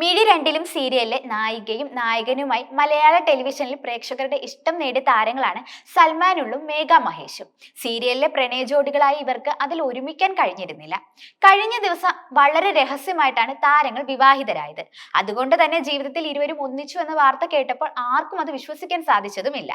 മിഴി രണ്ടിലും സീരിയലിലെ നായികയും നായകനുമായി മലയാള ടെലിവിഷനിൽ പ്രേക്ഷകരുടെ ഇഷ്ടം നേടിയ താരങ്ങളാണ് സൽമാനുള്ളും മേഘ മഹേഷും. സീരിയലിലെ പ്രണയ ജോഡികളായ ഇവർക്ക് അതിൽ ഒരുമിക്കാൻ കഴിഞ്ഞിരുന്നില്ല. കഴിഞ്ഞ ദിവസം വളരെ രഹസ്യമായിട്ടാണ് താരങ്ങൾ വിവാഹിതരായത്. അതുകൊണ്ട് തന്നെ ജീവിതത്തിൽ ഇരുവരും ഒന്നിച്ചു എന്ന വാർത്ത കേട്ടപ്പോൾ ആർക്കും അത് വിശ്വസിക്കാൻ സാധിച്ചതുമില്ല.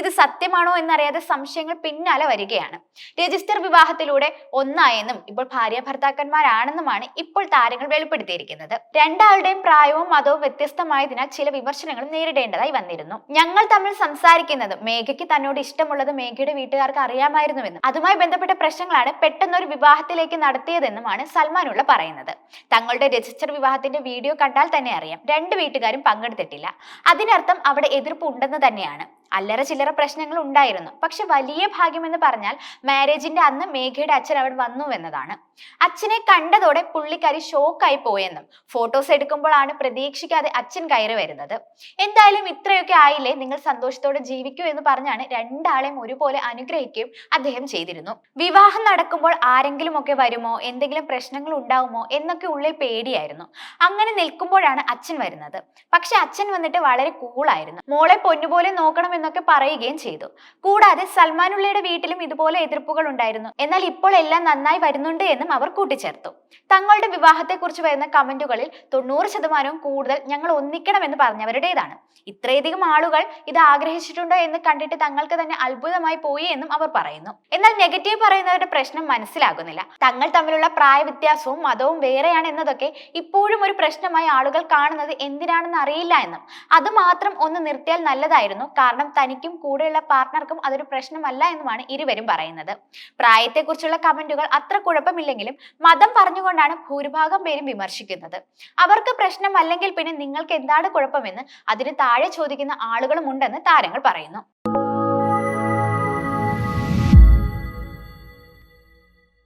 ഇത് സത്യമാണോ എന്നറിയാതെ സംശയങ്ങൾ പിന്നാലെ വരികയാണ്. രജിസ്റ്റർ വിവാഹത്തിലൂടെ ഒന്നായെന്നും ഇപ്പോൾ ഭാര്യ ഭർത്താക്കന്മാരാണെന്നുമാണ് ഇപ്പോൾ താരങ്ങൾ വെളിപ്പെടുത്തിയിരിക്കുന്നത്. രണ്ടാളുടെയും പ്രായവും മതവും വ്യത്യസ്തമായതിനാൽ ചില വിമർശനങ്ങളും നേരിടേണ്ടതായി വന്നിരുന്നു. ഞങ്ങൾ തമ്മിൽ സംസാരിക്കുന്നത് മേഘയ്ക്ക് തന്നോട് ഇഷ്ടമുള്ളത് മേഘയുടെ വീട്ടുകാർക്ക് അറിയാമായിരുന്നുവെന്നും അതുമായി ബന്ധപ്പെട്ട പ്രശ്നങ്ങളാണ് പെട്ടെന്നൊരു വിവാഹത്തിലേക്ക് നടത്തിയതെന്നുമാണ് സൽമാനുള്ള പറയുന്നത്. തങ്ങളുടെ രജിസ്റ്റർ വിവാഹത്തിന്റെ വീഡിയോ കണ്ടാൽ തന്നെ അറിയാം രണ്ട് വീട്ടുകാരും പങ്കെടുത്തിട്ടില്ല. അതിനർത്ഥം അവിടെ എതിർപ്പ് ഉണ്ടെന്ന് തന്നെയാണ്. അല്ലറ ചില്ലറ പ്രശ്നങ്ങൾ ഉണ്ടായിരുന്നു. പക്ഷെ വലിയ ഭാഗ്യമെന്ന് പറഞ്ഞാൽ മാരേജിന്റെ അന്ന് മേഘയുടെ അച്ഛൻ അവിടെ വന്നു എന്നതാണ്. അച്ഛനെ കണ്ടതോടെ പുള്ളിക്കാരി ഷോക്കായി പോയെന്നും ഫോട്ടോസ് എടുക്കുമ്പോഴാണ് പ്രതീക്ഷിക്കാതെ അച്ഛൻ കയറി വരുന്നത്. എന്തായാലും ഇത്രയൊക്കെ ആയില്ലേ? നിങ്ങൾ സന്തോഷത്തോടെ ജീവിക്കൂ എന്ന് പറഞ്ഞാണ് രണ്ടാളെയും ഒരുപോലെ അനുഗ്രഹിക്കുകയും അദ്ദേഹം ചെയ്തിരുന്നു. വിവാഹം നടക്കുമ്പോൾ ആരെങ്കിലും ഒക്കെ വരുമോ? എന്തെങ്കിലും പ്രശ്നങ്ങൾ ഉണ്ടാവുമോ? എന്നൊക്കെ ഉള്ളിൽ പേടിയായിരുന്നു. അങ്ങനെ നിൽക്കുമ്പോഴാണ് അച്ഛൻ വരുന്നത്. പക്ഷെ അച്ഛൻ വന്നിട്ട് വളരെ കൂളായിരുന്നു മോളെ പൊന്നുപോലെ നോക്കണം എന്നൊക്കെ പറയുകയും ചെയ്തു. കൂടാതെ സൽമാനുള്ളയുടെ വീട്ടിലും ഇതുപോലെ എതിർപ്പുകൾ ഉണ്ടായിരുന്നു. എന്നാൽ ഇപ്പോൾ എല്ലാം നന്നായി വരുന്നുണ്ട് എന്നും അവർ കൂട്ടിച്ചേർത്തു. തങ്ങളുടെ വിവാഹത്തെക്കുറിച്ച് വരുന്ന കമന്റുകളിൽ തൊണ്ണൂറ് ശതമാനവും കൂടുതൽ ഞങ്ങൾ ഒന്നിക്കണമെന്ന് പറഞ്ഞവരുടേതാണ്. ഇത്രയധികം ആളുകൾ ഇത് ആഗ്രഹിച്ചിട്ടുണ്ടോ എന്ന് കണ്ടിട്ട് തങ്ങൾക്ക് തന്നെ അത്ഭുതമായി പോയി എന്നും അവർ പറയുന്നു. എന്നാൽ നെഗറ്റീവ് പറയുന്നവരുടെ പ്രശ്നം മനസ്സിലാകുന്നില്ല. തങ്ങൾ തമ്മിലുള്ള പ്രായ വ്യത്യാസവും മതവും വേറെയാണ് എന്നതൊക്കെ ഇപ്പോഴും ഒരു പ്രശ്നമായി ആളുകൾ കാണുന്നത് എന്തിനാണെന്ന് അറിയില്ല എന്നും. അത് മാത്രം ഒന്ന് നിർത്തിയാൽ നല്ലതായിരുന്നു. കാരണം തനിക്കും കൂടെയുള്ള പാർട്ട്ണർക്കും അതൊരു പ്രശ്നമല്ല എന്നുമാണ് ഇരുവരും പറയുന്നത്. പ്രായത്തെക്കുറിച്ചുള്ള കമന്റുകൾ അത്ര കുഴപ്പമില്ലെങ്കിലും മതം പറഞ്ഞുകൊണ്ടാണ് ഭൂരിഭാഗം പേരും വിമർശിക്കുന്നത്. അവർക്ക് പ്രശ്നം അല്ലെങ്കിൽ പിന്നെ നിങ്ങൾക്ക് എന്താണ് കുഴപ്പമെന്ന് അതിന് താഴെ ചോദിക്കുന്ന ആളുകളും ഉണ്ടെന്ന് താരങ്ങൾ പറയുന്നു.